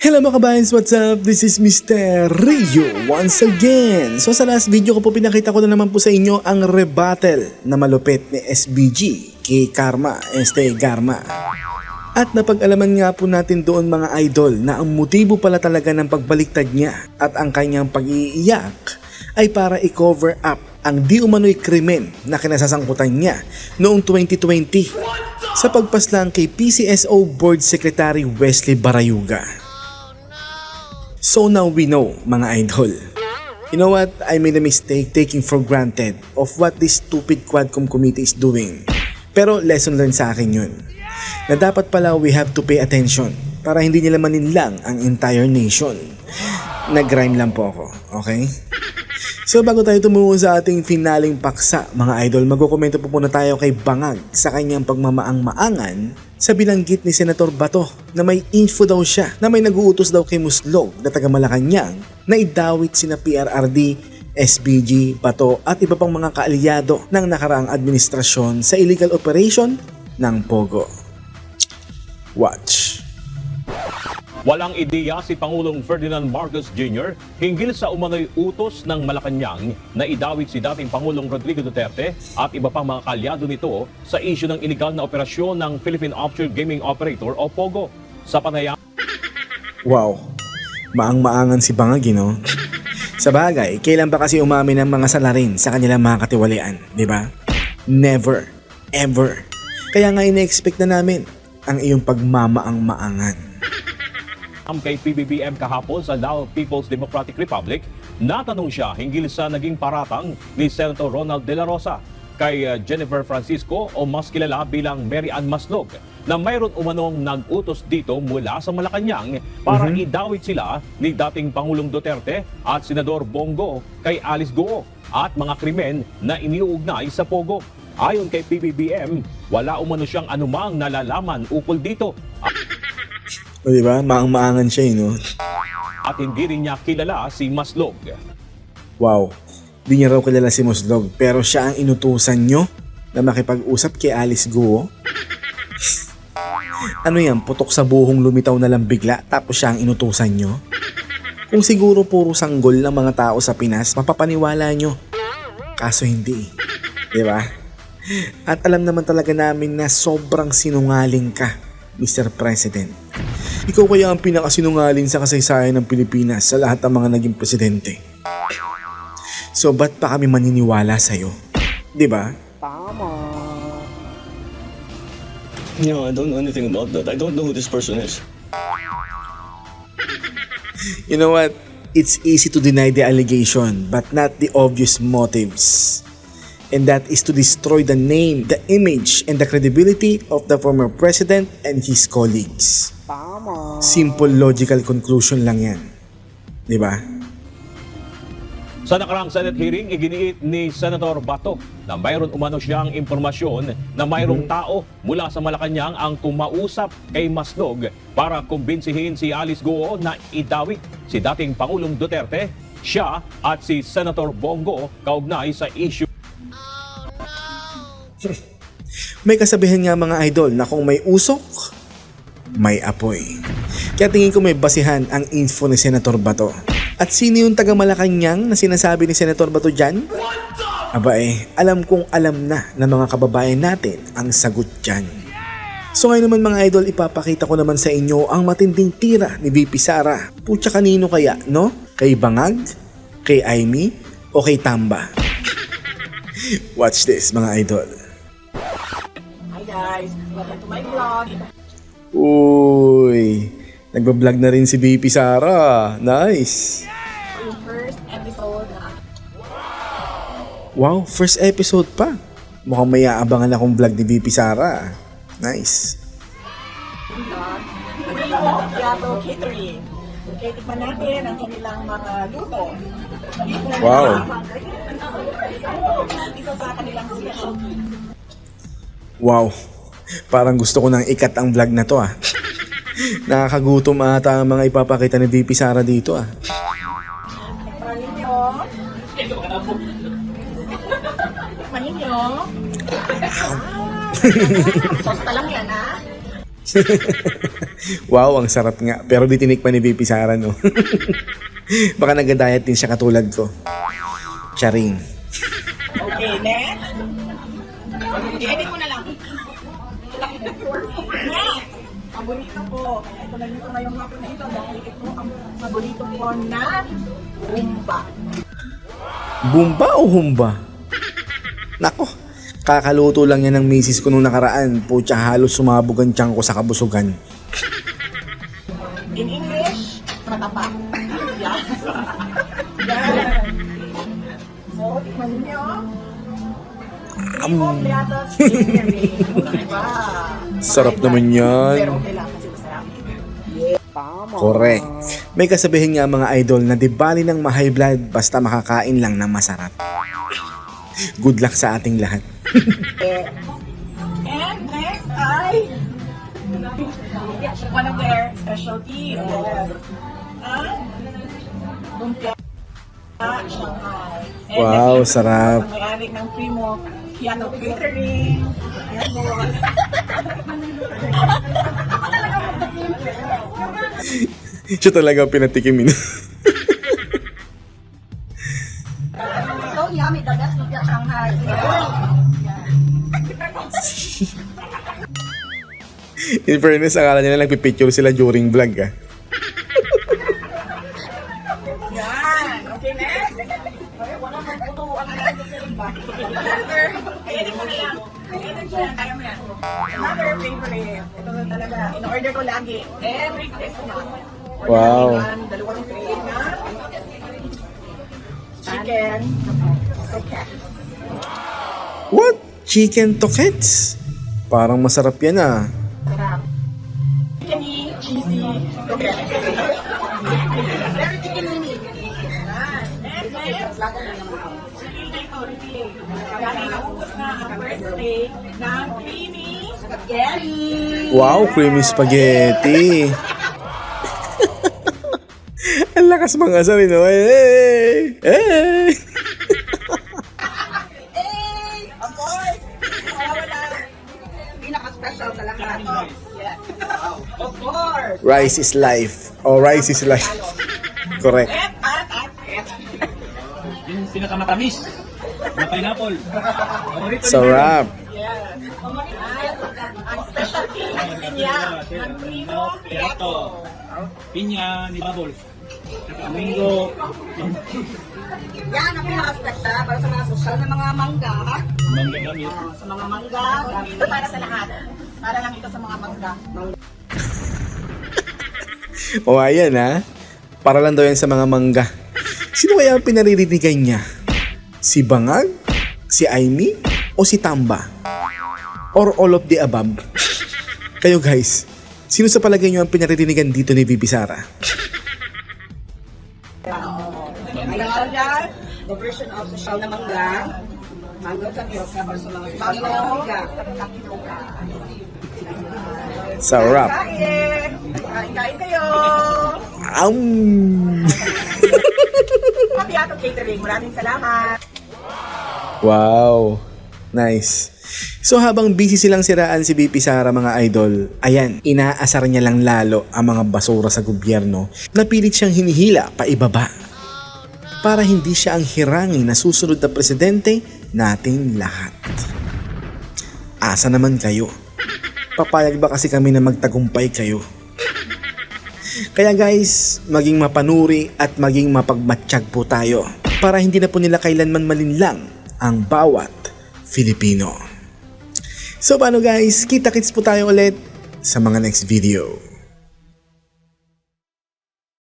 Hello mga kabayans, what's up? This is Mr. Rio once again. So sa last video ko po pinakita ko na naman po sa inyo ang rebuttal na malupit ni SBG kay Karma, este Garma. At napag-alaman nga po natin doon mga idol na ang motibo pala talaga ng pagbaliktad niya at ang kanyang pag-iiyak ay para i-cover up ang di umano'y krimen na kinasasangkutan niya noong 2020 sa pagpaslang kay PCSO Board Secretary Wesley Barayuga. So now we know, mga idol. You know what? I made a mistake taking for granted of what this stupid Quadcom committee is doing. Pero lesson learned sa akin yun. Na dapat pala we have to pay attention para hindi nila maninlang ang entire nation. Nag-rhyme lang po ako, okay? So bago tayo tumuho sa ating finaling paksa, mga idol, magkukomento po muna tayo kay Bangag sa kanyang pagmamaang-maangan sa bilanggit ni Senator Bato na may info daw siya na may naguutos daw kay Muslog na taga Malacanang na idawit sina PRRD, SBG, Bato at iba pang mga kaalyado ng nakaraang administrasyon sa illegal operation ng Pogo. Watch. Walang ideya si Pangulong Ferdinand Marcos Jr. hinggil sa umano'y utos ng Malacanang na idawit si dating Pangulong Rodrigo Duterte at iba pang mga kalyado nito sa isyu ng iligal na operasyon ng Philippine Offshore Gaming Operator o POGO. Sa panayam Wow, maang-maangan si Bangag, you know? sa bagay, kailan ba kasi umamin ng mga salarin sa kanilang mga katiwalian, di ba? Never, ever. Kaya nga ina-expect na namin ang iyong pagmamaang-maangan. Kay PBBM kahapon sa Lao People's Democratic Republic, natanong siya hinggil sa naging paratang ni Senator Ronald De La Rosa kay uh, Jennifer Francisco o mas kilala bilang Mary Ann Maslog na mayroon umanong nag-utos dito mula sa Malacanang para idawit sila ni dating Pangulong Duterte at Senador Bongo kay Alice Goo at mga krimen na iniuugnay sa Pogo. Ayon kay PBBM, wala umano siyang anumang nalalaman ukol dito O di ba? Maang-maangan siya, you know? at hindi rin niya kilala si Maslog. Wow, di niya raw kilala si Muslog pero siya ang inutusan nyo na makipag-usap kay Alice Guo? ano yan, putok sa buhong lumitaw na lang bigla tapos siya ang inutusan nyo? Kung siguro puro sanggol ng mga tao sa Pinas, mapapaniwala nyo. Kaso hindi. Di ba? At alam naman talaga namin na sobrang sinungaling ka, Mr. President. Ikaw kaya ang pinakasinungaling sa kasaysayan ng Pilipinas sa lahat ng mga naging presidente. So ba't pa kami maniniwala sa'yo? Di ba? No, I don't know anything about that. I don't know who this person is. You know what? It's easy to deny the allegation but not the obvious motives. And that is to destroy the name, the image, and the credibility of the former president and his colleagues. Simple logical conclusion lang yan. Di ba? Sa nakarang Senate hearing, iginiit ni Senator Bato na mayroon umano siyang impormasyon na mayroong tao mula sa Malacanang ang kumausap kay Maslog para kumbinsihin si Alice Goo na idawit si dating Pangulong Duterte, siya at si Senator Bongo kaugnay sa issue May kasabihan nga mga idol na kung may usok, may apoy. Kaya tingin ko may basihan ang info ni Senator Bato. At sino yung taga Malacanang na sinasabi ni Senator Bato dyan? Aba eh, alam kong alam na ng mga kababayan natin ang sagot dyan. So ngayon naman mga idol, ipapakita ko naman sa inyo ang matinding tira ni VP Sara. Putya kanino kaya, no? Kay Bangag? Kay Aimee? O kay Tamba? Watch this mga idol. Hi guys, welcome to my vlog. Uy, nagbablog na rin si VP Sara. Nice. Yung first episode na Wow, first episode pa. Mukhang may aabangan akong vlog ni VP Sara. Nice. Piato Catering. Okay, tikman natin ang kanilang mga luto. Wow. Isa sa kanilang specialty. Wow. Parang gusto ko nang ikat ang vlog na to ah. Nakakagutom ata ang mga ipapakita ni VP Sara dito ah. Tikman ninyo. Tikman ninyo. Sauce pa lang yan ha. wow, ang sarap nga. Pero di tinikman ni VP Sara, no? Baka nag-diet din siya katulad ko. Charing. Okay, next. I-edit mo na lang. Next. Paborito ko. Kaya ito nandito ngayong hapon na ito dahil ito ang paborito ko na Umba. Bumba o humba? Nako, kakaluto lang yan ng misis ko nung nakaraan. Putya halos sumabog ang tiyan ko sa kabusugan. In English, matapa. Yan. Yan. So, tikman niyo. Primo Piatos Catering. Diba? Sarap naman yan. Pero okay lang kasi masarap. Correct. May kasabihin nga mga idol na di bali ng ma-high blood basta makakain lang ng masarap. Good luck sa ating lahat. And next ay one of their specialties. Yes. And Wow, sarap. Sa may-ari ng Primo Piano Catering. Siya talaga ang pinatikim yun. So yummy, the best lumpia Shanghai. In fairness, akala nila nagpipicture sila during vlog ah. Another favorite. Ito na talaga. In-order ko lagi. Every Christmas. Order Wow. Dalawang tray na chicken. Okay. What? Chicken tokets? Parang masarap yan ah. Sarap. Chickeny, cheesy. Okay. Very chickeny. And next, Dahil naubos na ang first day ng creamy spaghetti. Wow, creamy spaghetti. Ang lakas mga sabi no. Hey! Hey! Hey! Of course! Pinaka-special sa lahat. Yes. Of course! Rice is life. Oh, rice is life. Correct. Yung pinakamatamis. Na pineapple. Sarap. Pinya ni Bubbles. Domingo. Yan ang pinaka-special para sa mga social na mga mangga. Mangga gamit. Ah, sa mga mangga, gamit ito para sa lahat. Para lang ito sa mga mangga. Mangga. O ayan ha. Para lang daw yan sa mga mangga. Sino kaya ang pinariridigan niya? Si Bangag? Si Aimee? O si Tamba? Or all of the above? Kayo guys, sino sa palagay niyo ang pinariridigan dito ni Bibi Sara? The version of social na mangga. Mango tapioca para sa mga na mangga. Tapioca. Sarap. Kain! Kain-kain kayo! Um, Papiato Catering, maraming salamat! Wow. Nice. So habang busy silang siraan si BP Sara mga idol, ayan, inaasar niya lang lalo ang mga basura sa gobyerno na pilit siyang hinihila pa ibaba. Para hindi siya ang hirangin na susunod na presidente nating lahat. Asa naman kayo? Papayag ba kasi kami na magtagumpay kayo? Kaya guys, maging mapanuri at maging mapagmatsyag po tayo para hindi na po nila kailanman malinlang ang bawat Filipino. So paano guys, kita-kits po tayo ulit sa mga next video.